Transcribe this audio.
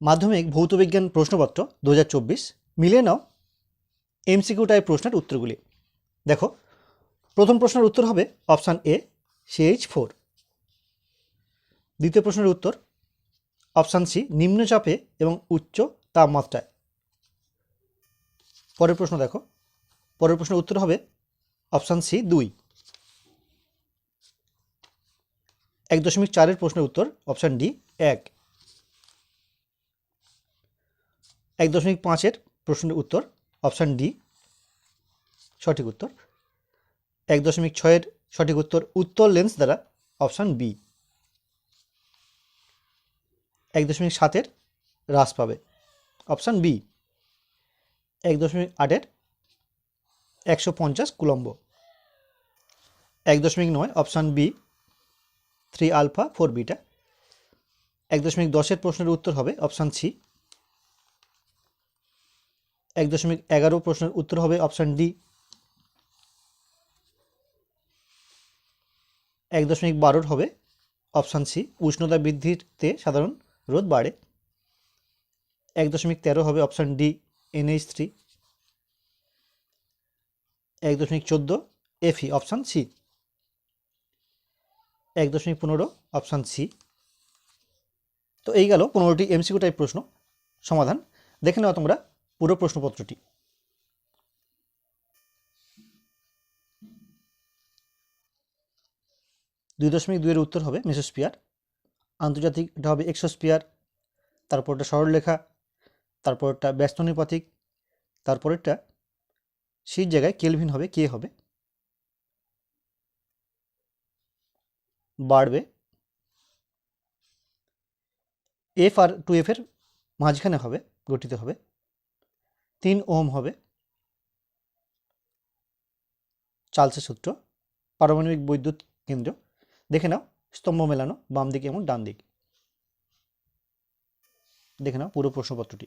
মাধ্যমিক ভৌতবিজ্ঞান প্রশ্নপত্র দু হাজার চব্বিশ। মিলিয়ে নাও এমসিকিউ টাইপ প্রশ্নের উত্তরগুলি। দেখো, প্রথম প্রশ্নের উত্তর হবে অপশান এ সিএইচ ফোর দ্বিতীয় প্রশ্নের উত্তর অপশান সি নিম্নচাপে এবং উচ্চ তাপমাত্রায়। পরের প্রশ্ন দেখো, পরের প্রশ্নের উত্তর হবে অপশান সি দুই। এক দশমিক চারের প্রশ্নের উত্তর অপশান ডি এক। এক দশমিক পাঁচের প্রশ্নের উত্তর, অপশান ডি, সঠিক উত্তর। এক দশমিক ছয়ের সঠিক উত্তর উত্তর লেন্স দ্বারা, অপশান বি। এক দশমিক সাতের হ্রাস পাবে, অপশান বি। এক দশমিক আটের একশো পঞ্চাশ কুলম্ব। এক দশমিক নয়, option B, three alpha four beta. এক দশমিক দশের প্রশ্নের উত্তর হবে, অপশান সি। এক দশমিক এগারো প্রশ্নের উত্তর হবে অপশান ডি এক দশমিক বারোর হবে অপশান সি উষ্ণতা বৃদ্ধিতে সাধারণ রোধ বাড়ে। এক দশমিক তেরো হবে অপশান ডি এনএইচ থ্রি এক দশমিক চোদ্দ এফি অপশান সি এক দশমিক পনেরো অপশান সি তো এই গেল পনেরোটি এমসিকিউ টাইপ প্রশ্ন সমাধান। দেখে নাও তোমরা পুরো প্রশ্নপত্রটি। দুই দশমিক দুইয়ের উত্তর হবে মেসোস্পিয়ার আন্তর্জাতিক, এটা হবে এক্সোস্পিয়ার তারপরটা সরলরেখা। তারপরটা ব্যস্তনুপাতিক। তারপরেরটা সেই জায়গায় কেলভিন হবে, কে হবে? বাড়বে। এফ আর টু এফের মাঝখানে হবে, গঠিত হবে। তিন ওম হবে। চালসে সূত্র। পারমাণবিক বৈদ্যুৎ কেন্দ্র। দেখে নাও, স্তম্ভ মেলানো, বাম দিকে এবং ডান দিক। দেখে নাও পুরো প্রশ্নপত্রটি।